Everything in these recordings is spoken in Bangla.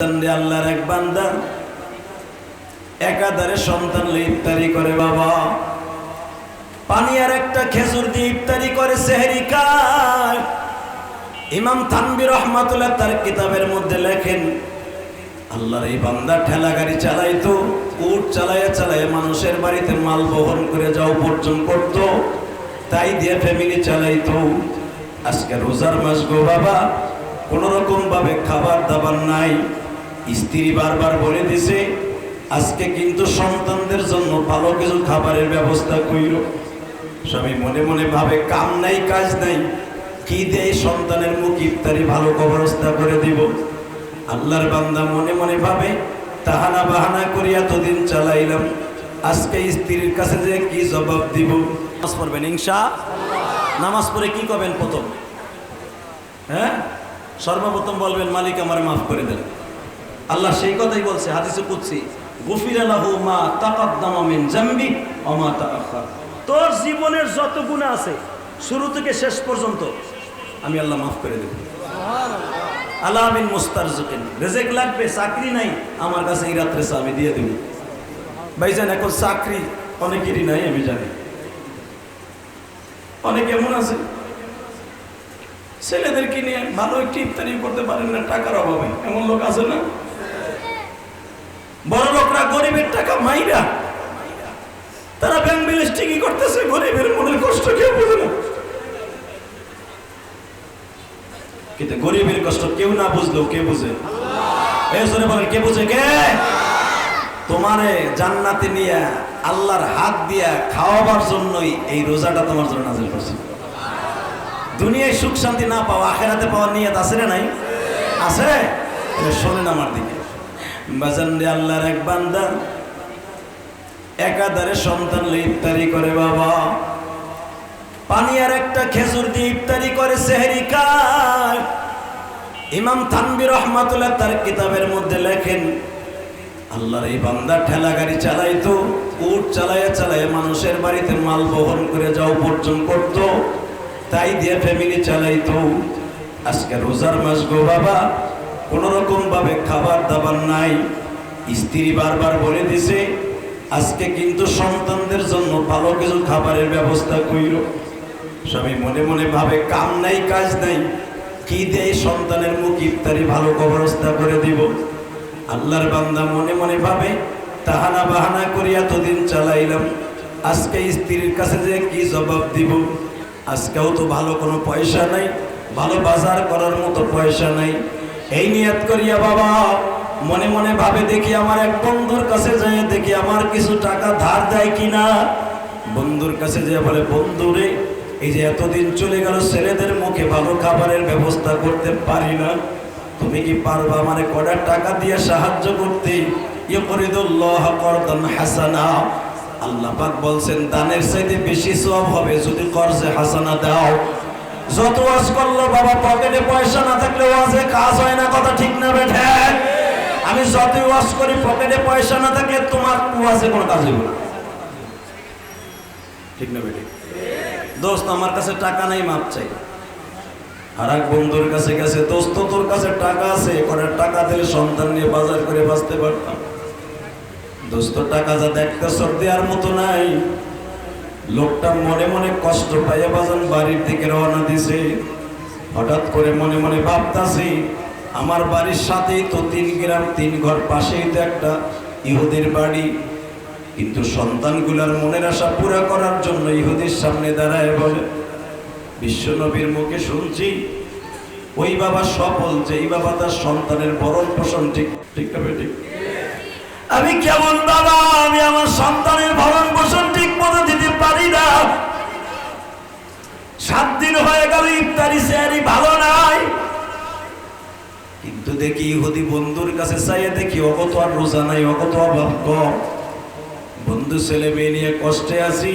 আল্লাহর এক বান্দা। একাধারে সন্তান ইফতারি করে বাবা। পানি আর একটা খেজুর দিয়ে ইফতারি করে সেহরি ইমাম থানবির রহমাতুল্লাহ তার কিতাবের মধ্যে লেখেন, আল্লাহর এই বান্দা ঠেলা গাড়ি চালাইতো, উট চালাইয়া চালাইয়া মানুষের বাড়িতে মাল বহন করে যাও উপার্জন করতো, তাই দিয়ে ফ্যামিলি চালাইতো। আজকে রোজার মাস গো বাবা কোন রকম ভাবে খাবার দাবার নাই। স্ত্রী বারবার বলে দিছে, আজকে কিন্তু সন্তানদের জন্য ভালো কিছু খাবারের ব্যবস্থা কইর। স্বামী মনে মনে ভাবে, কাম নাই, কাজ নাই। কি দেয় সন্তানের মুখ ইফতারি ভালো কবরস্থা করে দিব? আল্লাহর বান্দা মনে মনে ভাবে, তাহানা বাহানা করি এতদিন চালাইলাম। আজকে স্ত্রীর কাছে যে কি জবাব দিব? নামাজ পড়বেন ইনশা? নামাজ পড়ে কি করবেন প্রথম? হ্যাঁ? সর্বপ্রথম বলবেন, মালিক আমার মাফ করে দেন। আল্লাহ সেই কথাই বলছে হাদিসে কুদসি মা তাকাদ্দামা মিন জামবি ওয়া মা তাআখার। তোর জীবনের যত গুনাহ আছে শুরু থেকে শেষ পর্যন্ত আমি আল্লাহ মাফ করে দেব। আল্লাহ আমিন মুস্তারজুকিন। রেজেক লাগবে চাকরি নাই আমার কাছে এই রাত্রে আমি দিয়ে দেব। ভাইজান এখন চাকরি অনেকেরই নাই আমি জানি। অনেক এমন আছে ছেলেদেরকে নিয়ে ভালো একটি ইফতারি করতে পারেন না টাকার অভাবে। এমন লোক আছে না? বড় লোকরা গরিবের টাকা মাইরা, তারা ব্যাংক ব্যালেন্স ঠিকই করতেছে, গরিবের মনের কষ্ট কেউ বোঝে না। কিন্তু গরিবের কষ্ট কেউ না বুঝলেও কে বুঝে? কে বুঝে কে? তোমারে জান্নাতে নিয়ে আল্লাহর হাত দিয়া খাওয়াবার জন্যই এই রোজাটা তোমার জন্য নাজিল করছে। দুনিয়ায় সুখ শান্তি না পাওয়া, আখেরাতে পাওয়ার নিয়ত আছে না নাই? আছে? শোনেন আমার দিকে। বাজান রে আল্লাহর এক বান্দা, একাধারে সন্তান ইফতারি করে বাবা। পানি আর একটা খেজুর দিয়ে ইফতারি করে সেহরি ইমাম থানবির রহমাতুল্লাহ তার কিতাবের মধ্যে লেখেন, আল্লাহর এই বান্দা ঠেলা গাড়ি চালাইতো, উট চালাইয়া চালাইয়া মানুষের বাড়িতে মাল বহন করে যাও উপার্জন করতো, তাই দিয়ে ফ্যামিলি চালাইতো। আজকে রোজার মাস গো বাবা কোন রকম ভাবে খাবার দাবার নাই। স্ত্রী বারবার বলে দিছে, আজকে কিন্তু সন্তানদের জন্য ভালো কিছু খাবারের ব্যবস্থা কইর। স্বামী মনে মনে ভাবে, কাম নাই, কাজ নাই। কি দেয় সন্তানের মুখ ইফতারি ভালো কবরস্থা করে দিব? আল্লাহর বান্দা মনে মনে ভাবে, তাহানা বাহানা করি এতদিন চালাইলাম। আজকে স্ত্রীর কাছে যে কি জবাব দিব? আজকেও তো ভালো কোনো পয়সা নাই, ভালো বাজার করার মতো পয়সা নাই। এই নিয়াত করিয়া বাবা, মনে মনে ভাবে দেখি আমার এক বন্ধুর কাছে যাই দেখি আমার কিছু টাকা ধার দেয় কিনা। বন্ধুর কাছে যে বলে, বন্ধু রে, এই যে এতদিন চলে গেল, ছেলেদের মুখে ভালো খাবারের ব্যবস্থা করতে পারি না। তুমি কি পারবা আমার কটা টাকা দিয়ে সাহায্য করতে? ইয়ে করে দোল্লাহ করদান হাসানা। আল্লাহ পাক বলছেন, দানের চাইতে বেশি সব হবে যদি কর্জে হাসানা দাও। যত ওয়াজ করল, বাবা, পকেটে পয়সা না থাকলে ওয়াজে কাজ হয় না, কথা ঠিক না বেঠে। আমি যতই ওয়াজ করি, পকেটে পয়সা না থাকলে তোমার ওয়াজে কোনো কাজ হইব না। ঠিক না বেটে দোস্ত, আমার কাছে টাকা নাই, মাপ চাই। আর এক বন্ধুর কাছে গেছে, দোস্ত, তোর কাছে টাকা আছে করার টাকা দিলে সন্তান নিয়ে বাজার করে বাঁচতে পারতাম? দোস্ত, টাকা যা দেখতে সর আর মতো নাই। লোকটা মনে মনে কষ্ট পাইয়া বাজান বাড়ির দিকে রওনা দিছে। হঠাৎ করে মনে মনে ভাবতাছি, আমার বাড়ির সাথেই তো তিন গ্রাম, তিন ঘর পাশেই তো একটা ইহুদের বাড়ি। কিন্তু সন্তানগুলার মনের আশা পুরা করার জন্য ইহুদির সামনে দাঁড়ায় বলে বিশ্বনবীর মুখে শুনছি, ওই বাবা সফল যে এই বাবা তার সন্তানের বরণ পোষণ ঠিক ঠিক তবে ঠিক? আমি কেমন বাবা আমি আমার সন্তানের ভরণ পোষণ ঠিক মতো সাত দিন হয়ে গেল ইফতারি সেয়ারি ভালো নাই। কিন্তু দেখি ইহুদি বন্ধুর কাছে চাইয়ে দেখি অকত আর রোজা নাই অকত অভাব কম। বন্ধু ছেলে মেয়ে নিয়ে কষ্টে আছি।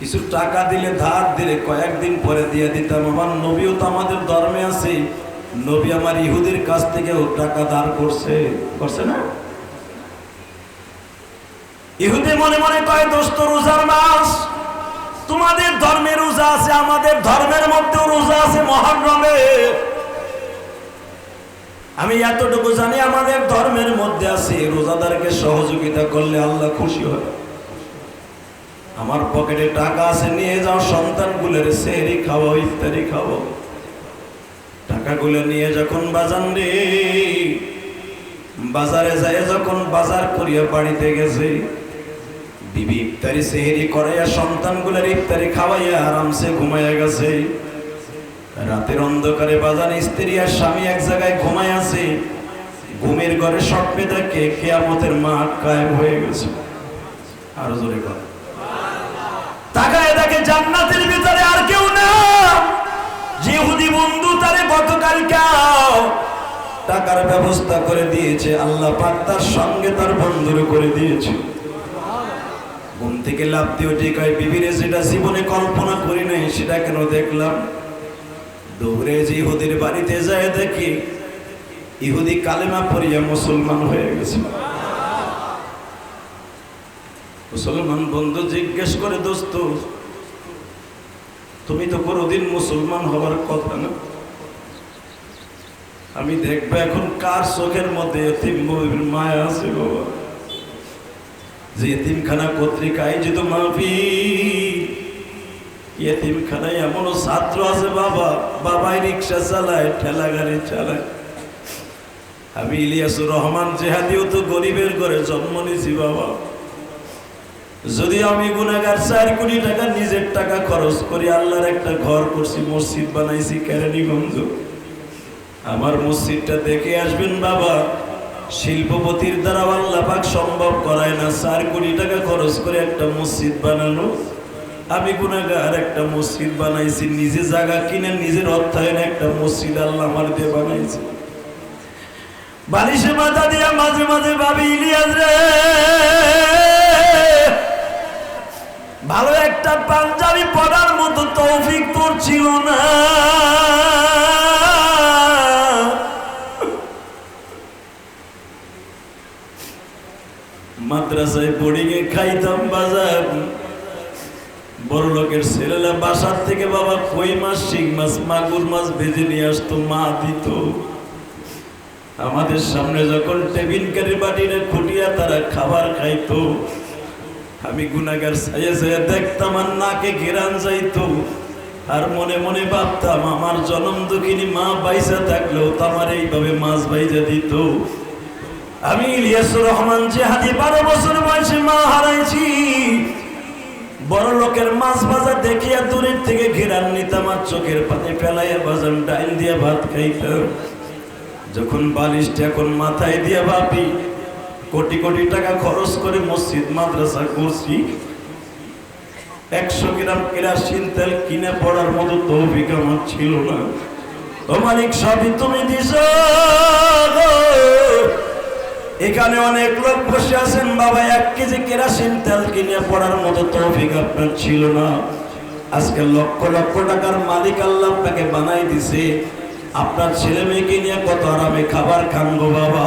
কিছু টাকা দিলে ধার দিলে কয়েকদিন পরে দিয়ে দিতাম। আমার নবীও তো আমাদের ধর্মে আছে। নবী আমার ইহুদের কাছ থেকে টাকা ধার করছে। করছে না? ইহুদি মনে মনে কয়, দোস্ত, রোজার মাস তোমাদের ধর্মের রোজা আছে, আমাদের ধর্মের মধ্যেও রোজা আছে মহারমে। আমি এতটুকু জানি আমাদের ধর্মের মধ্যে আছে, রোজাদারকে সহযোগিতা করলে আল্লাহ খুশি হয়। আমার পকেটে টাকা আছে, নিয়ে যাও সন্তান সন্তানগুলোর সেহরি খাওয়াও ইত্যাদি খাওয়াও। টাকাগুলো নিয়ে যখন বাজান রে, বাজারে যায় যখন বাজার করিয়া বাড়িতে গেছে বিবি ইফতারি সেহেরি করাইয়া সন্তানগুলোর ইফতারি খাওয়াইয়া আরামসে ঘুমাইয়া গেছে। রাতের অন্ধকারে বাজান স্ত্রী আর স্বামী এক জায়গায় ঘুমায় আছে। ঘুমের ঘরে স্বপ্নে দেখে কেয়ামতের মাঠ কায়েম হয়ে গেছে। আরও জোরে কথা তাকায় দেখে জান্নাতের ভিতরে আর কেউ না জিহুদি বন্ধু তারে গতকালকে টাকার ব্যবস্থা করে দিয়েছে। আল্লাহ পাক তার সঙ্গে তার বন্ধুর করে দিয়েছে। থেকে লাভ দিয়ে ঠিক হয় বিবিরে যেটা জীবনে কল্পনা করি নাই, সেটা কেন দেখলাম? দৌড়ে যে ইহুদির বাড়িতে যায় দেখি, ইহুদি কালেমা পড়িয়া মুসলমান হয়ে গেছে। মুসলমান বন্ধু জিজ্ঞেস করে, দোস্ত, তুমি তো কোনোদিন মুসলমান হওয়ার কথা না? আমি দেখব এখন কার চোখের মধ্যে মায়া আছে বাবা। যে এতিমখানা পত্রিকায় যে তো মাফি এতিমখানায় এমনও ছাত্র আছে বাবা। বাবাই রিক্সা চালায়, ঠেলা গাড়ি চালায়। আমি ইলিয়াসুর রহমান জেহাদিও তো গরিবের ঘরে জন্ম নিয়েছি বাবা। যদি আমি গুনাগার চার কোটি টাকা নিজের টাকা খরচ করি আল্লাহর একটা ঘর করছি, মসজিদ বানাইছি কেরানীগঞ্জ। আমার মসজিদটা দেখে আসবেন বাবা। শিল্পপতির দ্বারা আল্লাহ পাক সম্ভব করায় না। চার কোটি টাকা খরচ করে একটা মসজিদ বানানো আমি গুনাগার একটা মসজিদ বানাইছি, নিজে জায়গা কিনে নিজের অর্থায়নে একটা মসজিদ আল্লাহ আমার দিয়ে বানাইছি। বালিশে মাথা দিয়া মাঝে মাঝে ভাবি, ইলিয়াস রে! ভালো একটা পাঞ্জাবি পরার মতো তৌফিক তোর ছিল না। মাদ্রাসায় বোর্ডিং এ খাইতাম বাজার। বড় লোকের ছেলেরা বাসার থেকে বাবা কই মাছ, শিং মাছ, মাগুর মাছ ভেজে নিয়ে আসতো, মা দিত। আমাদের সামনে যখন টেবিল কারি বাটিরে খুটিয়া তারা খাবার খাইতো। আমি গুনাগার সাইয়ে সাইয়ে দেখতাম আর নাকে ঘেরান যাইতো। আর মনে মনে ভাবতাম, আমার জনম দুঃখিনী মা বাইসা থাকলেও তো আমার এইভাবে মাছ বাইজা দিত। আমি ইলিয়াসুর রহমান জেহাদি বারো বছর বয়সে মা হারাইছি। বড় লোকের মাছ ভাজা দেখিয়া দূরের থেকে ঘেরান নিতাম আর চোখের পানি, ফেলাইয়া বাজান ডাইল দিয়ে ভাত খাইতাম যখন বালিশটা এখন মাথায় দিয়ে ভাবি, কোটি কোটি টাকা খরচ করে মসজিদ, মাদ্রাসা করছি। একশো গ্রাম কেরাসিন তেল কিনে পড়ার মতো তৌফিক আমার ছিল না। মালিক, সবই তুমি দিস এখানে অনেক লোক বসে আছেন, বাবা, এক কেজি কেরাসিন তেল কিনে পড়ার মতো তৌফিক আপনার ছিল না। আজকে লক্ষ লক্ষ টাকার মালিক আল্লাহ আপনাকে বানাই দিছে। আপনার ছেলে মেয়েকে নিয়ে কত আরামে খাবার খান গো বাবা।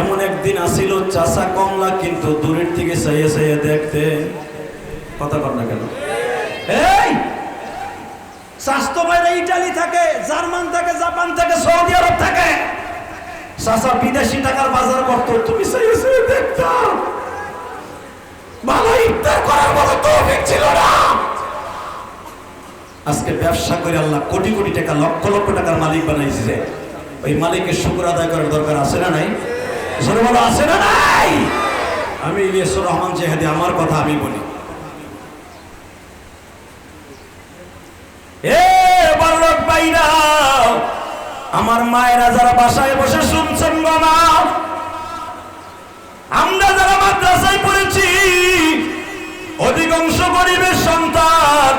এমন একদিন আসিল, চাষা কমলা কিন্তু দূরের থেকে চাইয়ে সাইয়ে দেখতে কথা কর না কেন? এই! স্বাস্থ্য বাইরে ইটালি থাকে, জার্মান থাকে, জাপান থাকে, সৌদি আরব থাকে। চাষা বিদেশি টাকার বাজার করতো তুমি আজকে ব্যবসা করে আল্লাহ কোটি কোটি টাকা, লক্ষ লক্ষ টাকার মালিক বানাইছে ওই মালিকের শুক্র আদায় করার দরকার আছে না নাই? আছে না নাই? আমি ইলিয়াসুর রহমান জেহাদি, আমার কথা আমি বলি। এ বালক ভাইরা! আমার মায়েরা যারা বাসায় বসে শুনছেন বাবা, আমরা যারা মাদ্রাসায় পড়েছি, অধিকাংশ গরিবের সন্তান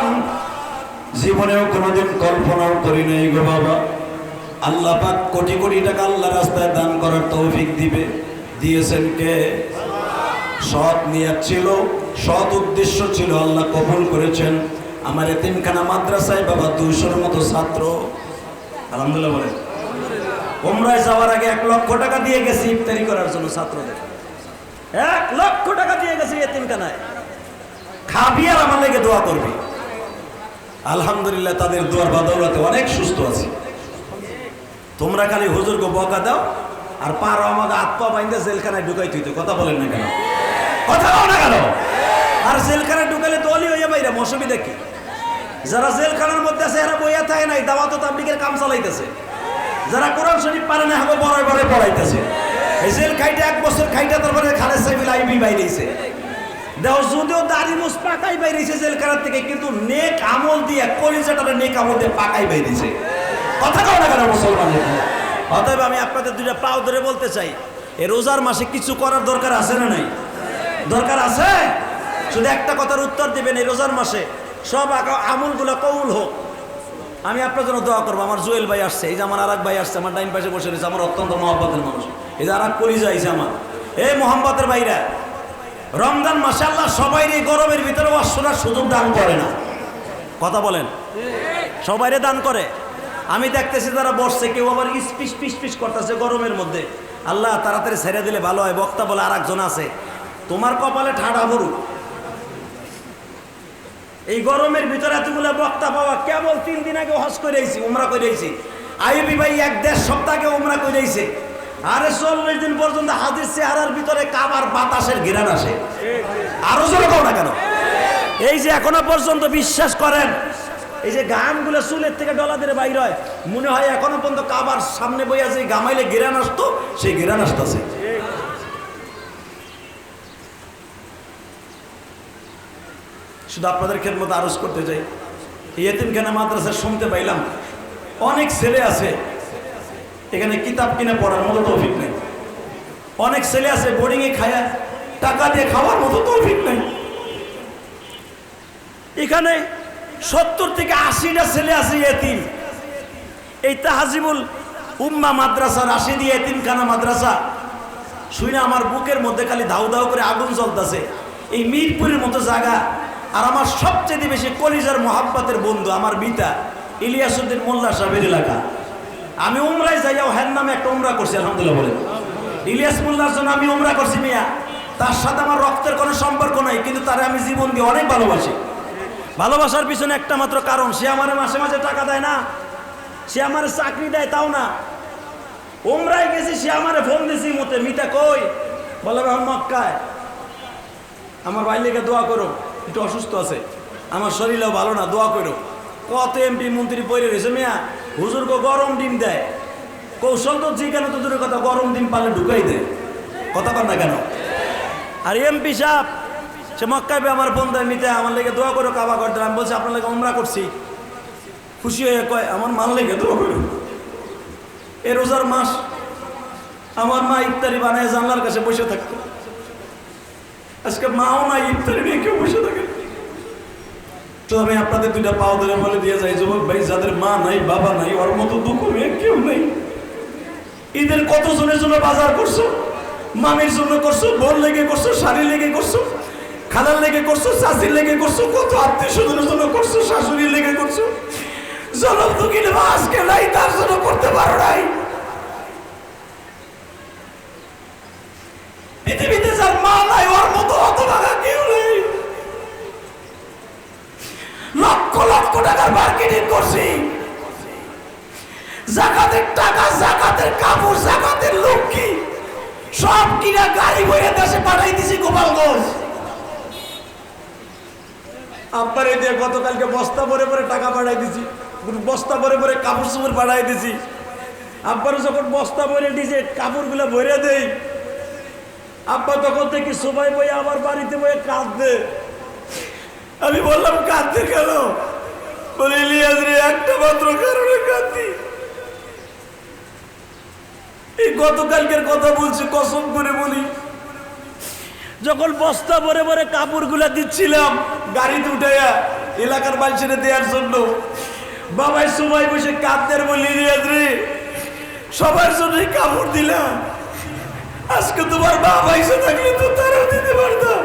জীবনেও কোনোদিন কল্পনাও করি নাই গো বাবা। আল্লাহ পাক কোটি কোটি টাকা আল্লাহ রাস্তায় দান করার তৌফিক দিবে। দিয়েছেন কে? সৎ নিয়াত ছিল, সৎ উদ্দেশ্য ছিল, আল্লাহ কবুল করেছেন। আমার এতিমখানা মাদ্রাসায় বাবা দুইশোর মতো ছাত্র। আলহামদুলিল্লাহ বলেন। ওমরায় যাওয়ার আগে এক লক্ষ টাকা দিয়ে গেছি ইফতারি করার জন্য ছাত্রদের। এক লক্ষ টাকা দিয়ে গেছি এতিমখানায়। খাবি আর আমার লেগে দোয়া করবি। আলহামদুলিল্লাহ তাদের দোয়ার বদৌলতে অনেক সুস্থ আছি। তোমরা খালি হুজুরকে বকা দাও, আর পারো আমাকে পা বাইন্দে জেলখানায় ঢুকাই তুই তো কথা বলেন না কেন? কথা বল না কেন? আর জেলখানায় ঢুকালে তো অলি হইয়া বাইরা, মৌসুমি দেখি। যারা জেলখানার মধ্যে আছে, এরা বইয়া থাকে নাই, দাওয়াত ও তাবলিগের কাম চালাইতেছে। যারা কোরআন শরীফ পারে না হবে বড় বড় পড়াইতেছে। জেল খাইতে এক বছর খাইতে তারপরে খালেদ সাহেব আইবি বাইরেছে। দেহ যদিও দাড়ি মুস পাকাই বাইরেছে জেলখানার থেকে, কিন্তু নেক আমল দিয়ে কলিজাটারে নেক আমল দিয়ে পাকাই বাইরেছে। কথা কও না কেন মুসলমানের অতএব আমি আপনাদের দুইটা পাও ধরে বলতে চাই এই রোজার মাসে কিছু করার দরকার আছে না নাই? দরকার আছে? শুধু একটা কথার উত্তর দিবেন, এই রোজার মাসে সব আমলগুলো কৌল হোক। আমি আপনার জন্য দোয়া করব। আমার জুয়েল ভাই আসছে, এই যে আমার আর ভাই আসছে, আমার ডাইন পাশে বসে রয়েছে, আমার অত্যন্ত মহব্বতের মানুষ। এই যে আর এক আইছে আমার। এই মোহাম্মতের ভাইরা, রমজান মাসে আল্লাহ সবাই এই গরমের ভিতরে অশ্বরার সুযোগ দান করে না। কথা বলেন। সবাইরে দান করে। আমি দেখতেছি তারা বসছে, কেউ আবার ইস্পিস পিস পিস করতেছে গরমের মধ্যে। আল্লাহ তাড়াতাড়ি ছেড়ে দিলে ভালো হয়। বক্তা বলে আর একজন আছে, তোমার কপালে ঠাডা ভরুক। এই গরমের ভিতরে এতগুলো বক্তা পাওয়া কেবল তিন দিন আগে হজ করে আইছি, উমরা করে আইছি। আইবি ভাই এক দেড় সপ্তাহে উমরা করে আরে চল্লিশ দিন পর্যন্ত হাদিস চেহারার ভিতরে কাবার বাতাসের ঘিরান আসে। আরও জোরে কও না কেন? এই যে এখনও পর্যন্ত বিশ্বাস করেন, এই যে গামগুলো চুলের থেকে ডলা দিয়ে বাইর হয়, মনে হয় এখনও পর্যন্ত কাবার সামনে বইয়া যে গামাইলে গিরান আসতো, সেই গিরান আসতেছে। শুধু আপনাদের খেদমত আরজ করতে চাই। এই এতিমখানা মাদ্রাসা শুনতে পাইলাম, অনেক ছেলে আছে, এখানে কিতাব কিনে পড়ার মতো তৌফিক নেই। অনেক ছেলে আছে বোর্ডিংয়ে খায়া টাকা দিয়ে খাওয়ার মতো তৌফিক নেই। এখানে সত্তর থেকে আশিটা ছেলে আছে এতিম। এই তাহাজিবুল উম্মা মাদ্রাসা, রাশিদি এতিমখানা মাদ্রাসা শুনে আমার বুকের মধ্যে খালি ধাউ ধাউ করে আগুন জ্বলতেছে। এই মিরপুরের মতো জায়গা আর আমার সবচেয়ে বেশি কলিজার মোহাব্বতের বন্ধু আমার বিতা ইলিয়াসুদ্দিন মোল্লা সাহেবের এলাকা। আমি উমরায় যাইয়াও হ্যার নামে একটা উমরা করছি, আলহামদুলিল্লাহ বলে ইলিয়াস মোল্লার জন্য আমি উমরা করছি মিয়া। তার সাথে আমার রক্তের কোনো সম্পর্ক নাই, কিন্তু তারে আমি জীবন দিয়ে অনেক ভালোবাসি। ভালোবাসার পিছনে একটা মাত্র কারণ, সে আমার মাসে মাসে টাকা দেয় না। সে আমার চাকরি দেয়, তাও না। উমরায় গেছি, সে আমার ফোন দিছি মতে মিতা কই? বলে মক্কায় আমার ভাই লেগে দোয়া করো। একটু অসুস্থ আছে। আমার শরীরও ভালো না, দোয়া করো। কত এমপি মন্ত্রী পড়ে রয়েছে মিয়া হুজুরকে গরম ডিম দেয়। কৌশল তো কেন তো দূরের কথা, গরম ডিম পালে ঢুকাই দেয়। কথা কর না কেন? আর এমপি সাহেব, সে মক্কায় পেয়ে আমার দেয় মিতে আমার লেগে দোয়া করো, কাবা করতে আমি বলছি, আপনার লেগে উমরা করছি। খুশি হয়ে কয়, আমার মাল লেগে দোয়া করো। এ রোজার মাস, আমার মা ইফতারি বানায় জানলার কাছে বসে থাকতো। আজকে মাও নাই, ইফতারি নিয়ে কেউ বসে থাকে। তো আমি আপনাদের দুইটা পাও ধরে বলে দিয়ে যাই, যুবক ভাই, যাদের মা নাই, বাবা নাই, ওর মতো দুঃখ মেয়ে কেউ নেই। ঈদের কত জনের জন্য বাজার করছ? মামির জন্য করছ, বোন লেগে করছ শাড়ি লেগে করছ, খালার লেগে করছ চাষির লেগে করছ, কত আত্মীয় স্বজনের জন্য করছ, শাশুড়ির লেগে করছ? জনম দুঃখিনী আজকে নাই, তার জন্য করতে পারো নাই। পৃথিবীতে যার মা নাই, ওর মতো হতভাগা কেউ নেই। লক্ষ লক্ষ টাকার মার্কেটিং করছি। জাকাতের টাকা, জাকাতের কাপড়, জাকাতের লক্ষ্মী সব কিনা গাড়ি বইয়ে দেশে পাঠাই দিছি গোপালগঞ্জ। আপনার এই দিয়ে গতকালকে বস্তা ভরে ভরে টাকা পাঠাই দিছি বস্তা ভরে ভরে কাপড় চোপড় পাঠাই দিছি আব্বার যখন বস্তা ভরে দিছে কাপড়গুলো ভরে দেই আব্বা তখন থেকে সবাই বই আমার বাড়িতে বয়ে কাঁদবে আমি বললাম কাঁদতে কেন? বলে রে, একটা মাত্র কারণে কাঁদি এই গতকালকের কথা বলছি, কসম করে বলি। যখন বস্তা ভরে ভরে কাপড়গুলা দিচ্ছিলাম, গাড়িতে উঠাইয়া এলাকার মানুষের দেওয়ার জন্য, বাবাই সবাই বসে কাঁদতে বলি রে, সবার জন্যই কাপড় দিলাম। আজকে তোমার বাবা এসে থাকলে তো তারাও দিতে পারতাম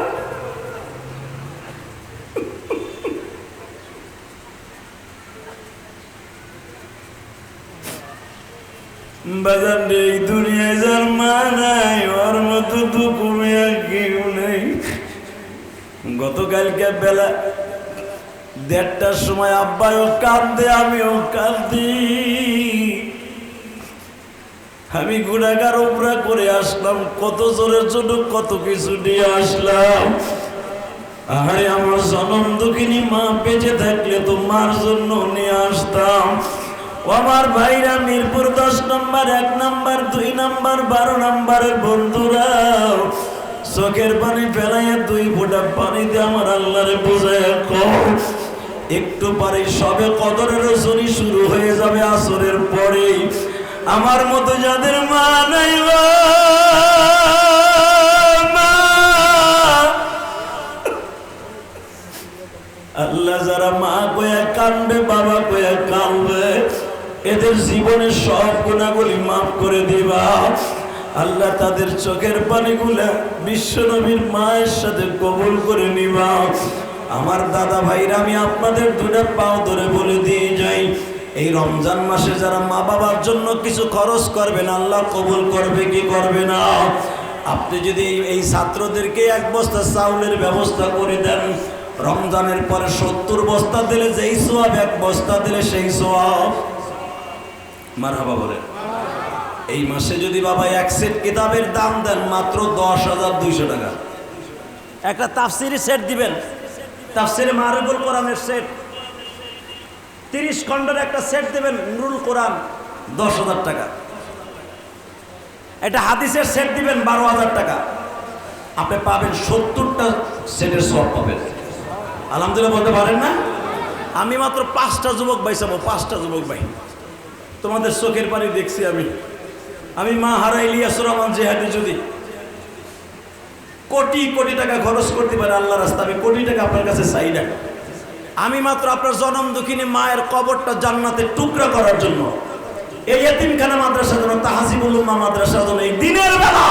নেই দুনিয়ায় যার মা নাই, ওর মতো দুপুরে আর কেউ নেই। গতকালকে বেলা দেড়টার সময় আব্বাইও কাঁদে, আমিও কাঁদি। আমি গুণাগার উপরা করে আসলাম, কত জোরের জন্য কত কিছু নিয়ে আসলাম। আরে আমার জনম দুঃখিনী মা, বেঁচে থাকলে তো মার জন্য নিয়ে আসতাম। আমার ভাইরা মিরপুর দশ নম্বর, এক নম্বর, দুই নম্বর, বারো নম্বরের বন্ধুরা। চোখের পানি ফেলাইয়া দুই ফোঁটা পানি দিয়ে আমার আল্লাহরে বোঝায় কম একটু পরে সবে কদরের শুরু হয়ে যাবে আসরের পরেই আমার মতো যাদের মা নাই আল্লাহ যারা মা কয়া কান্দবে বাবা কয়া কান্দবে এদের জীবনের সব গুণাগুলি মাফ করে দিবা। আল্লাহ তাদের চোখের পানিগুলা বিশ্বনবীর মায়ের সাথে কবুল করে নিবা। আমার দাদা ভাইরা, আমি আপনাদের দুটা পাও ধরে বলে দিয়ে যাই। এই রমজান মাসে যারা মা বাবার জন্য কিছু খরচ করবেন আল্লাহ কবুল করবে কি করবে না? আপনি যদি এই- ছাত্রদেরকে এক বস্তা চাউলের ব্যবস্থা করে দেন, রমজানের পরে সত্তর বস্তা দিলে যেই সোয়াব, এক বস্তা দিলে সেই সোয়াব। মার হাবা বলে এই মাসে যদি বাবা এক সেট কিতাবের দাম দেন, মাত্র দশ হাজার দুইশো টাকা। একটা তাফসিরি সেট দিবেন। তাফসিরে মারুবুল কোরআনের সেট। তিরিশ খণ্ডের একটা সেট দেবেন নুরুল কোরআন দশ হাজার টাকা। এটা হাদিসের সেট দিবেন বারো হাজার টাকা। আপনি পাবেন সত্তরটা সেটের সব পাবেন। আলহামদুলিল্লাহ বলতে পারেন না? আমি মাত্র পাঁচটা যুবক ভাই পাঁচটা যুবক ভাই। তোমাদের চোখের পানি দেখছি আমি। আমি মা হারা ইলিয়াসুর রহমান জেহাদি যদি কোটি কোটি টাকা খরচ করতে পারে আল্লাহ রাস্তা আমি কোটি টাকা আপনার কাছে চাই না। আমি মাত্র আপনার জনম দুঃখিনী মায়ের কবরটা জান্নাতে টুকরা করার জন্য। এই এতিমখানা মাদ্রাসা জন্য, তাহাজিবুল উম্মা মাদ্রাসা জন্য এই দিনের বেলা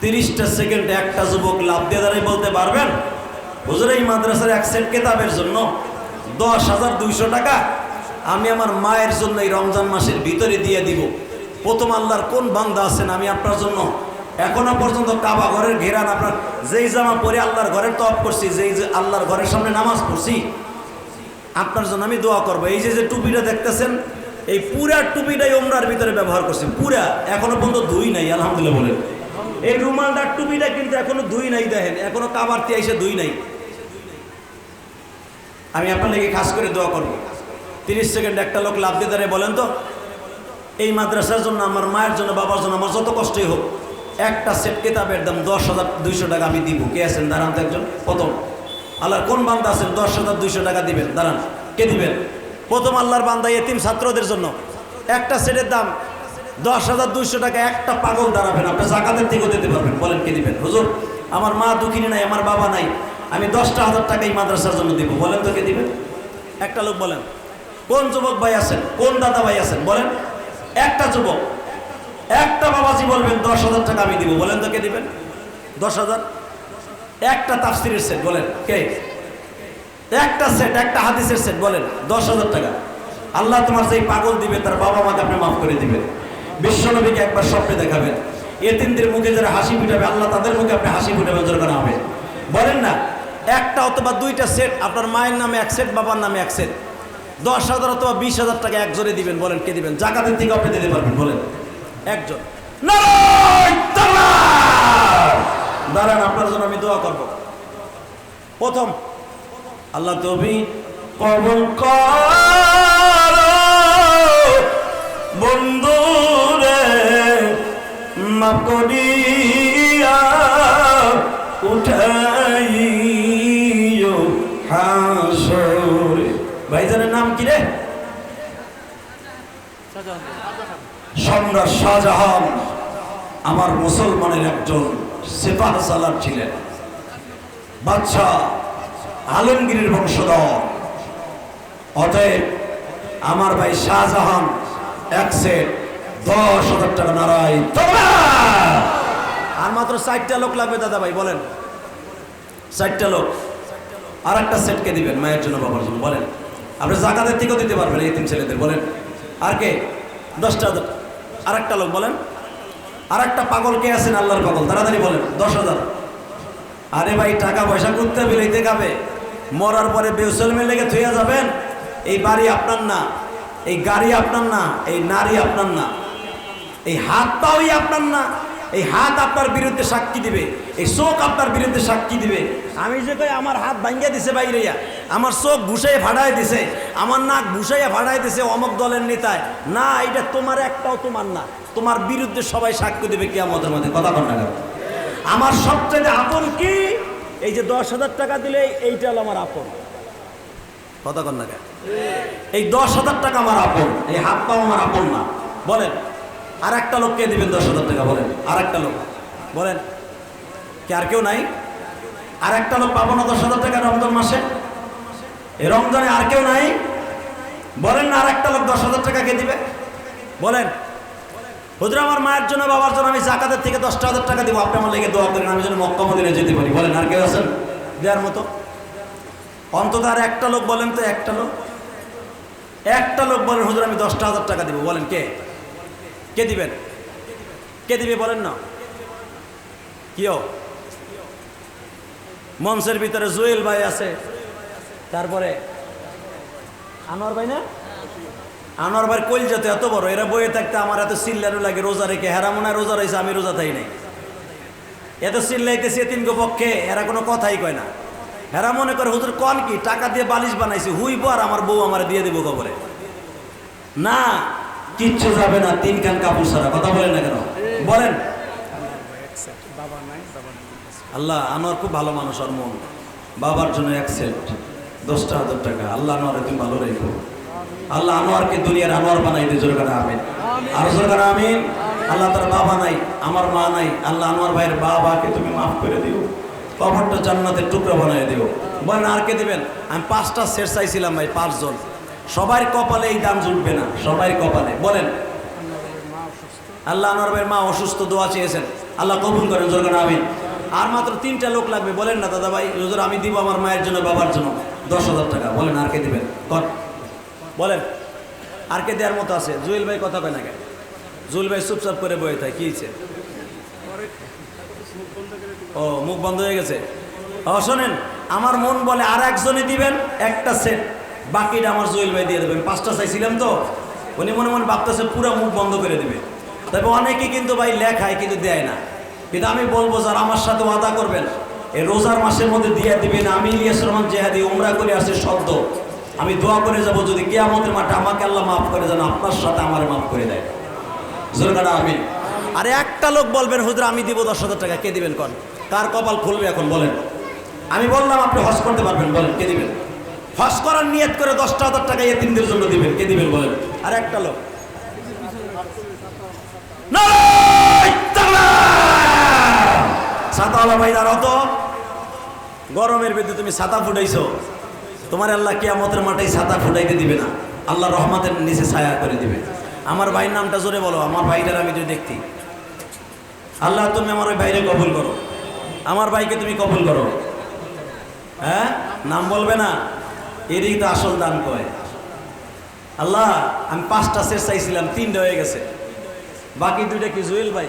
তিরিশটা সেকেন্ডে একটা যুবক লাভ দিয়ে দাঁড়িয়ে বলতে পারবেন? হুজুর, এই মাদ্রাসার এক সেট কেতাবের জন্য দশ হাজার দুইশো টাকা আমি আমার মায়ের জন্য এই রমজান মাসের ভিতরে দিয়ে দিব। প্রথম আল্লাহর কোন বান্দা আছেন আমি আপনার জন্য এখনও পর্যন্ত কাবা ঘরের ঘেরান আপনার। যেই জামা পরে আল্লাহর ঘরের তপ করছি, যেই যে আল্লাহর ঘরের সামনে নামাজ পড়ছি, আপনার জন্য আমি দোয়া করব। এই যে যে টুপিটা দেখতেছেন, এই পুরা টুপিটাই ওমরার ভিতরে ব্যবহার করছি। পুরা, এখনও পর্যন্ত ধুই নাই, আলহামদুলিল্লাহ বলেন। এই রুমালটার টুপিটা কিন্তু এখনও ধুই নাই, দেখেন, এখনও কাবারতে এসে ধুই নাই। আমি আপনার লেগে খাস করে দোয়া করব। তিরিশ সেকেন্ড একটা লোক লাভ দিয়ে দাঁড়িয়ে বলেন তো, এই মাদ্রাসার জন্য, আমার মায়ের জন্য, বাবার জন্য আমার যত কষ্টই হোক একটা সেট কেতাবের দাম দশ হাজার দুইশো টাকা আমি দিব। কে আছেন? দাঁড়ান তো একজন। প্রথম, আল্লাহর কোন বান্দা আছেন? দশ হাজার দুইশো টাকা দিবেন। দাঁড়ান, কে দিবেন? প্রথম, আল্লাহর বান্দা এতিম ছাত্রদের জন্য। একটা সেটের দাম দশ হাজার দুইশো টাকা। একটা পাগল দাঁড়াবেন, আপনি জাকাতের থেকেও দিতে পারবেন। বলেন, কে দিবেন? হুজুর, আমার মা দুঃখিনী নাই, আমার বাবা নাই। আমি দশটা হাজার টাকা এই মাদ্রাসার জন্য দিব। বলেন তো, কে দিবেন? একটা লোক বলেন, কোন যুবক ভাই আছেন? কোন দাদা ভাই আছেন? বলেন, একটা যুবক। বাবাজি বলবেন, দশ হাজার টাকা আমি দিব। বলেন তো কে দিবেন? দশ হাজার? একটা তাফসিরের সেট বলেন। কে? একটা সেট একটা হাদিসের সেট বলেন। দশ হাজার টাকা। আল্লাহ তোমার যেই পাগল দিবে, তার বাবা মাকে আপনি মাফ করে দিবেন। বিশ্বনবীকে একবার স্বপ্নে দেখাবেন। এতিমদের মুখে যারা হাসি ফুটাবে, আল্লাহ তাদের মুখে আপনি হাসি ফুটাবেন জোর করা হবে। বলেন না, একটা অথবা দুইটা সেট আপনার মায়ের নামে এক সেট বাবার নামে এক সেট দশ হাজার অথবা বিশ হাজার টাকা একজনে দিবেন, বলেন কে দিবেন? জাকাতের থেকে আপনি দিতে পারবেন, বলেন। একজন! দাঁড়ান আপনার জন্য আমি দোয়া করব। প্রথম, আল্লাহ তুমি কবল কর বন্ধু রে মাফ করিয়া উঠাইও হাসরে। ভাইজানের নাম কি রে? সম্রাট শাহজাহান আমার মুসলমানের একজন সেপাহ সালার ছিলেন। বাদশাহ আলমগীরের বংশধর। অতএব আমার ভাই শাহজাহান এক সেট দশ হাজার টাকা নারাই আর মাত্র চারটা লোক লাগবে দাদা ভাই, বলেন। চারটা লোক। আর একটা সেটকে দিবেন? মায়ের জন্য বাবার জন্য, বলেন। আপনি জাকাতের থেকেও দিতে পারবেন এই তিন ছেলেদের, বলেন। আর কে? দশটা হাজার আর একটা লোক বলেন আর একটা পাগল কে আছেন আল্লাহর পাগল? তাড়াতাড়ি বলেন, দশ হাজার। আরে ভাই, টাকা পয়সা করতে বিলাইতে খাবে মরার পরে বেউসল লেগে থুয়ে যাবেন। এই বাড়ি আপনার না, এই গাড়ি আপনার না, এই নারী আপনার না, এই হাত পাওই আপনার না। এই হাত আপনার বিরুদ্ধে সাক্ষী দিবে, এই চোখ আপনার বিরুদ্ধে সাক্ষী দিবে। আমি যে কই আমার হাত ভাঙ্গিয়ে দিছে বাইরেয়া আমার চোখ ঘুষাই ফাটাই দিছে, আমার নাক ঘুষাইয়া ফাটাই দিছে অমক দলের নেতায়। না এটা তোমার একটাও তোমার না, তোমার বিরুদ্ধে সবাই সাক্ষ্য দেবে কি আমাদের মধ্যে, কথা না আমার সবচেয়ে আপন কি? এই যে দশ হাজার টাকা দিলে এইটা হলো আমার আপন। কথা কন না এই দশ হাজার টাকা আমার আপন, এই হাত পাও আমার আপন না। বলেন আর একটা লোককে দিবেন দশ হাজার টাকা, বলেন। আর একটা লোক। বলেন, কি আর কেউ নাই? আর একটা লোক পাবো না দশ হাজার টাকা রমজান মাসে? এই রমজানে আর কেউ নাই? বলেন না আর একটা লোক দশ হাজার টাকা কে দিবে? বলেন, হুজুর, আমার মায়ের জন্য, বাবার জন্য আমি জাকাতের থেকে দশটা হাজার টাকা দিব। আপনি আমার লেগে দোয়া করেন, আমি যেন মক্কা মদিনে যেতে পারি। বলেন, আর কেউ আছেন? দেওয়ার মতো। অন্তত আর একটা লোক বলেন তো, একটা লোক। একটা লোক বলেন, হুজুর, আমি দশটা হাজার টাকা দিব। বলেন, কে? কে দিবেন? কে দিবে বলেন না? কিও মঞ্চের ভিতরে জুয়েল ভাই আছে। তারপরে আনোয়ার ভাই না? আনোয়ার ভাই কইল যাতে এত বড়, এরা বইয়ে থাকতে আমার এত চিল্লানো লাগে, রোজা রেখে। হেরা মনে রোজা রয়েছে, আমি রোজা থাই নাই। এত চিল্লাইতেছে তিন পক্ষে, এরা কোনো কথাই কয় না। হেরা মনে করে, হুজুর, কন কি? টাকা দিয়ে বালিশ বানাইছি, হুইব আর আমার বউ আমার দিয়ে দেবো খবরে। না কিচ্ছু যাবে না, তিন কান কাপড় ছাড়া। কথা বলেন না কেন? বলেন। আল্লাহ আনোয়ার খুব ভালো মানুষ আর মন। বাবার জন্য এক সেট, দশটা হাজার টাকা। আল্লাহ আনোয়ার তুমি ভালো রেখো। আল্লাহ আনোয়ারকে দুনিয়ার আনোয়ার বানাই দিয়ে জোর করে আমিন। আর জোর করে আমিন। আল্লাহ তার বাবা নাই, আমার মা নাই। আল্লাহ আনোয়ার ভাইয়ের বাবাকে তুমি মাফ করে দিও। কবরটা জান্নাতের টুকরা বানাই দিও। বলেন, আর কে দেবেন? আমি পাঁচটা সেট চাইছিলাম ভাই, পাঁচজন। সবার কপালে এই দাম জুটবে না সবাই কপালে। বলেন। আল্লাহ ভাইয়ের মা অসুস্থ, দোয়া চেয়েছেন। আল্লাহ কবুল করেন জোরগান আমিন। আর মাত্র তিনটা লোক লাগবে, বলেন না, দাদা ভাই, হুজুর, আমি দিব আমার মায়ের জন্য, বাবার জন্য। দশ হাজার টাকা, বলেন, আর কে দিবেন? কর। বলেন, আর কে দেওয়ার মতো আছে? জুয়েল ভাই কথা কয় না কেন? জুয়েল ভাই চুপচাপ করে বয়ে থাকে, কি হয়েছে ও, মুখ বন্ধ হয়ে গেছে? ও, শোনেন, আমার মন বলে আর একজনে দিবেন একটা সেট। বাকিটা আমার জুয়েল ভাই দিয়ে দেবেন। পাঁচটা চাইছিলাম তো। উনি মনে মনে ভাবতেছে পুরো মুখ বন্ধ করে দেবে। তবে অনেকে কিন্তু ভাই লেখায় কিন্তু দেয় না। কিন্তু আমি বলব, যারা আমার সাথে ওয়াদা করবেন, এই রোজার মাসের মধ্যে দিয়ে দিবেন। আমি ইলিয়াস রহমান জেহাদি, উমরা করে আসছে শব্দ। আমি দোয়া করে যাব, যদি কেয়ামতের মাঠে আমাকে আল্লাহ মাফ করে যেন আপনার সাথে আমার মাফ করে দেয়। জোরকাটা আমি আরে একটা লোক বলবেন, হুজুর, আমি দিব দশ হাজার টাকা, কে দিবেন কন? কার কপাল খুলবে এখন, বলেন। আমি বললাম, আপনি হজ করতে পারবেন, বলেন, কে দিবেন? হজ করার নিয়ত করে দশটা হাজার টাকা এতিমদের জন্য দিবেন। কে দিবেন বলেন? আর একটা লোক! ছাতাওয়ালা ভাই, দাঁড়াও তো। গরমের ভিতরে তুমি ছাতা ফুটাইছো। তোমার আল্লাহ কিয়ামতের মাঠে ছাতা ফুটাইতে দিবে না। আল্লাহ রহমাতের নিচে ছায়া করে দিবে। আমার ভাইয়ের নামটা জোরে বলো, আমার ভাইটার আমি যদি দেখতি আল্লাহ, তুমি আমার ওই ভাইরে কবুল করো। আমার ভাইকে তুমি কবুল করো। হ্যাঁ? নাম বলবে না? এরই তো আসল দান কয়। আল্লাহ, আমি পাঁচটা শেষ চাইছিলাম, তিনটা হয়ে গেছে। বাকি দুইটা কি জুয়েল ভাই?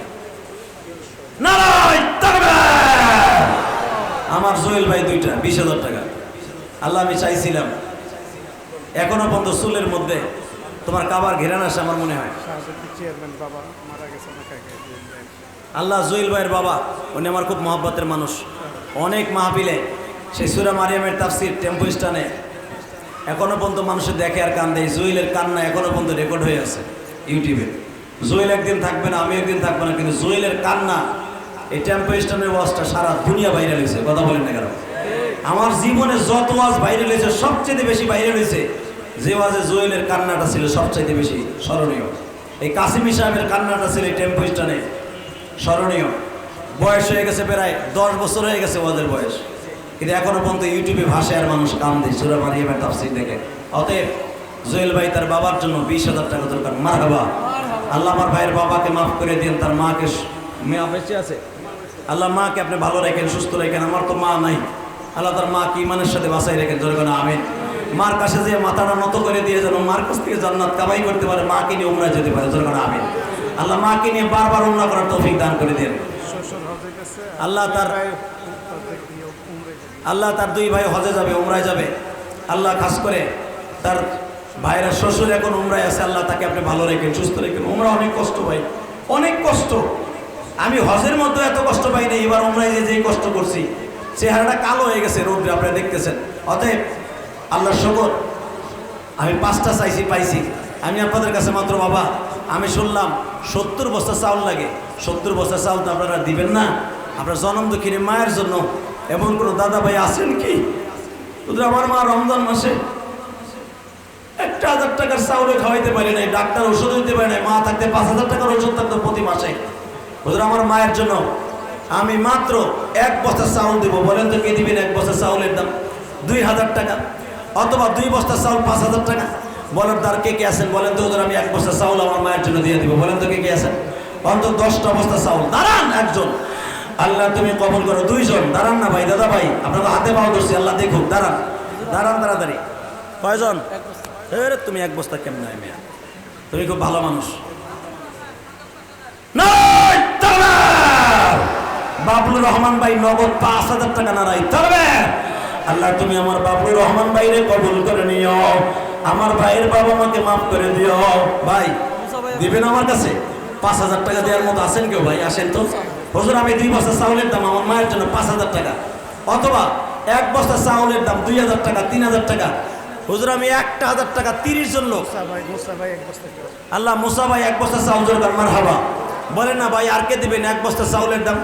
আমার জুয়েল ভাই দুইটা, বিশ হাজার টাকা। আল্লাহ, আমি চাইছিলাম। এখনও পর্যন্ত চুলের মধ্যে তোমার কাবার ঘেরান আসে আমার মনে হয়। আল্লাহ, জুয়েল ভাইয়ের বাবা, উনি আমার খুব মহব্বতের মানুষ। অনেক মাহফিলে সেই সুরা মারিয়ামের তাফসির টেম্পো স্টানে এখনও পর্যন্ত মানুষের দেখে আর কান্দে। এই জুয়েলের কান্না এখনও পর্যন্ত রেকর্ড হয়ে আছে ইউটিউবে। জুয়েল একদিন থাকবে না, আমি একদিন থাকব না, কিন্তু জুয়েলের কান্না এই টেম্পো ওয়াজটা সারা দুনিয়া বাইরে হয়েছে, কথা বলেন না কেন? আমার জীবনে যত ওয়াজ বাইরে হয়েছে, সবচেয়ে বেশি বাইরে হয়েছে, যে ওয়াজে জুয়েলের কান্নাটা ছিল সবচাইতে বেশি স্মরণীয়। এই কাসিমি সাহেবের কান্নাটা ছিল এই টেম্পো স্মরণীয়। বয়স হয়ে গেছে প্রায় দশ বছর হয়ে গেছে ওদের বয়স। কিন্তু এখনও পর্যন্ত ইউটিউবে ভাষায় আর মানুষ কাম দেয় সুরা মারিয়ামের তাফসির দেখে। অতএব জুয়েল ভাই তার বাবার জন্য বিশ হাজার টাকা দরকার। মার বাবা আল্লাহ আমার ভাইয়ের বাবাকে মাফ করে দিন তার মাকে মেয়ে বেঁচে আছে। আল্লাহ মাকে আপনি ভালো রাখেন সুস্থ রাখেন। আমার তো মা নাই। আল্লাহ তার মাকে ইমানের সাথে বাঁচাই রেখেন জোরে আমিন। মার কাছে যে মাথাটা নত করে দিয়ে যেন মার কাছ থেকে জান্নাত কামাই করতে পারে মাকে নিয়ে উমরা যেতে পারে জোরে আমিন। আল্লাহ মাকে নিয়ে বারবার উমরা করার তৌফিক দান করে দেন। আল্লাহ তার আল্লাহ তার দুই ভাই হজে যাবে, উমরায় যাবে। আল্লাহ খাস করে তার ভাইরা শ্বশুর এখন উমরায় আছে, আল্লাহ তাকে আপনি ভালো রেখেন, সুস্থ রেখেন। উমরা অনেক কষ্ট ভাই, অনেক কষ্ট। আমি হজের মধ্যে এত কষ্ট পাই না এবার আমরা যে যেই কষ্ট করছি, চেহারাটা কালো হয়ে গেছে, রোদ্রে আপনারা দেখতেছেন। অতএব আল্লাহ শকর, আমি পাঁচটা চাইছি, পাইছি। আমি আপনাদের কাছে মাত্র, বাবা, আমি শুনলাম সত্তর বস্তা চাউল লাগে। সত্তর বস্তা চাউল তো আপনারা দিবেন না। আপনার জনম দুঃখিনী মায়ের জন্য এমন কোনো দাদা ভাই আছেন কি? আমার মা রমজান মাসে একটা হাজার টাকার চাউলে খাওয়াইতে পারি নাই, ডাক্তার ওষুধ দিতে পারি নাই, মা থাকতে পাঁচ হাজার টাকার ওষুধ থাকতো প্রতি মাসে। ওদের আমার মায়ের জন্য আমি মাত্র এক বস্তা চাউল দেবো। বলেন তো কে দিবেন এক বস্তা চাউলের দাম? দুই হাজার টাকা। অথবা দুই বস্তা চাউল পাঁচ হাজার টাকা। বলেন তার কে কে আছেন? বলেন তো ওদের আমি এক বস্তা চাউল আমার মায়ের জন্য দিয়ে দিব। বলেন তো কে কে আছেন? অন্তত দশটা বস্তা চাউল। দাঁড়ান একজন। আল্লাহ তুমি কবল করো। দুইজন, দাঁড়ান না ভাই, দাদা ভাই আপনার হাতে পাও ধরছি, আল্লাহ দেখুক, দাঁড়ান দাঁড়ান তাড়াতাড়ি। কয়জন? এরে তুমি এক বস্তা কেমন হয় মেয়া? তুমি খুব ভালো মানুষ! বাবলুর রহমান ভাই নগদ পাঁচ হাজার টাকা নারাই তবে! আল্লাহ, তুমি আমার বাবলুর রহমান ভাইরে কবুল করে নিও। আমার ভাইয়ের বাবা মাকে মাফ করে দিও। ভাই, দিবেন আমার কাছে? পাঁচ হাজার টাকা দেওয়ার মতো আছেন কেউ ভাই? আসেন তো। হুজুর আমি দুই বস্তা চাউলের দাম আমার মায়ের জন্য পাঁচ হাজার টাকা। অথবা এক বস্তা চাউলের দাম দুই হাজার টাকা তিন হাজার টাকা। হুজুর আমি একটা হাজার টাকা তিরিশ জন লোক। আল্লাহ মুসা ভাই এক বস্তা চাউল দরকার মার হাবা বলেন না ভাই আর কে দিবেন এক বস্তা চাউলের দাম?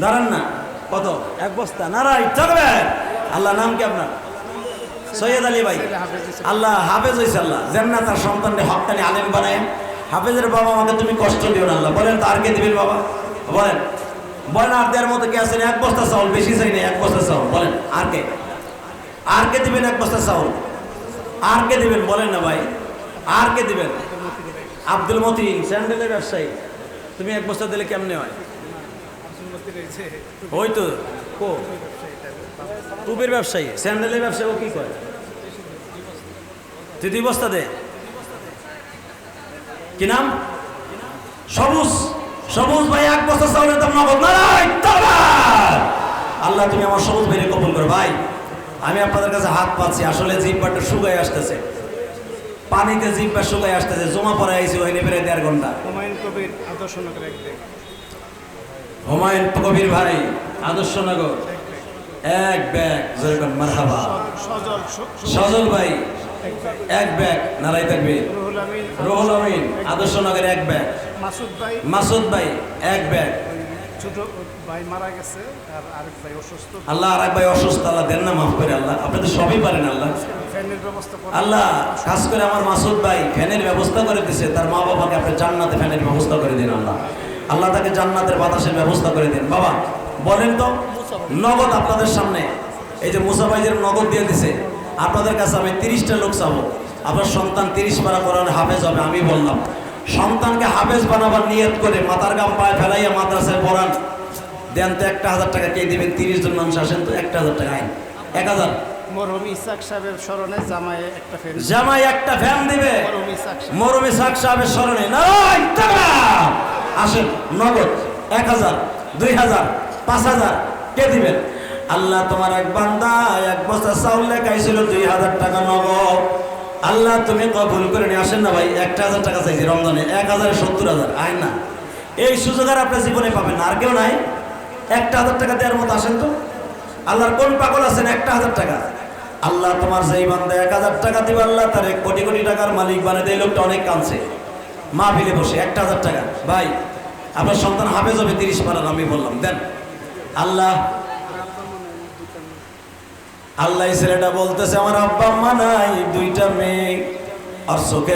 দাঁড়ান না কত? এক বস্তা। নারাই থাকবে আল্লাহ নাম কি আপনার? সৈয়দ আলী ভাই। আল্লাহ হাফেজ হয়েছে আল্লাহ। যেন না তার সন্তানকে হকানি আলেম বানায়। হাফেজের বাবা আমাকে তুমি কষ্ট দিও না আল্লাহ। বলেন তো আর কে দিবেন বাবা? বলেন বলেন আর দেওয়ার মতো কে আছেন? এক বস্তা চাউল, বেশি চাই না, এক বস্তা চাউল, বলেন, আর কে? আর কে দিবেন এক বস্তা চাউল? আর কে দিবেন? বলেন না ভাই, আর কে দিবেন? আব্দুল মতি, স্যান্ডেলের ব্যবসায়ী। তুমি এক বস্তা দিলে কেমনে হয়? ওই তো, কো? টুপির ব্যবসায়ী, স্যান্ডেলের ব্যবসায়ী, ও কি করে? তুই দুই বস্তা দে। কি নাম? সবুজ। সবুজ ভাই এক বছর চাউলের দাম নগদ। তাকবীর! আল্লাহ তুমি আমার সবুজ ভাইরে কবুল করো। ভাই আমি আপনাদের কাছে হাত পাচ্ছি। আসলে জিব্বাটা শুকায় আসতেছে। পানিতে জিব্বা শুকায় আসতেছে। জমা পড়ে আইছি ওই প্রায় দেড় ঘণ্টা। হুমায়ুন কবির আদর্শনগর হুমায়ুন কবির ভাই আদর্শনগর এক ব্যাগ যেরকম মারহাবা। সজল ভাই এক ব্যাগ। নারাই থাকবে। রুহুল আমিন রুহুল আমিন আদর্শনগর এক ব্যাগ। মাসুদ ভাই। মাসুদ ভাই এক ব্যাগ। ছোট ভাই মারা গেছে আর আরেক ভাই অসুস্থ। আল্লাহ আর এক ভাই অসুস্থ আল্লাহ দেন না মাফ করে আল্লাহ। সবই পারেন আল্লাহ। ফ্যানের ব্যবস্থা আল্লাহ খাস করে আমার মাসুদ ভাই ফ্যানের ব্যবস্থা করে দিছে। তার মা বাবাকে আপনি জান্নাতে ফ্যানের ব্যবস্থা করে দিন আল্লাহ। আল্লাহ তাকে জান্নাতের বাতাসের ব্যবস্থা করে দিন। বাবা বলেন তো নগদ আপনাদের সামনে। এই যে মুসা ভাই নগদ দিয়ে দিছে। আপনাদের কাছে আমি তিরিশটা লোক চাবো। আপনার সন্তান তিরিশ পারা করার হাফেজ হবে আমি বললাম। সন্তানকে হাফেজ বানাবার নিয়ত করে মাথার গাম পায়ে ফেলাইয়া মাদ্রাসায় পড়ান। দেন তো একটা হাজার টাকা কে দিবেন? তিরিশ জন মানুষ আসেন তো একটা হাজার টাকা আইন। এক হাজার। জামাই একটা ফ্যান দিবে। শাক সাহেবের স্মরণে! আসেন নগদ। এক হাজার দুই হাজার পাঁচ হাজার কে দিবেন? আল্লাহ তোমার এক বান্দা এক বস্তা চাউল লেখাইছিল দুই হাজার টাকা নগদ। আল্লাহ তুমি কবুল করে নিয়ে আসেন না ভাই, একটা হাজার টাকা চাইছি রমজানে, এক হাজার সত্তর হাজার আয় না। এই সুযোগ আর আপনার জীবনে পাবেন আর কেউ নাই। একটা হাজার টাকা দেওয়ার মতো আসেন তো? আল্লাহর কোন পাগল আছেন? একটা হাজার টাকা। আল্লাহ তোমার সেই বান্দা এক হাজার টাকা দিবে, আল্লাহ তার এক কোটি কোটি টাকার মালিক বানিয়ে দেয় লোকটা অনেক কাঁদছে। মা বিলে বসে, একটা হাজার টাকা। ভাই, আপনার সন্তান হাফেজ হবে, তিরিশ পারার, আমি বললাম, দেন। আল্লাহ আল্লাহ ছেলেটা বলতেছে আমার আব্বা আম্মা নাই দুইটা মেয়ে আর চোখে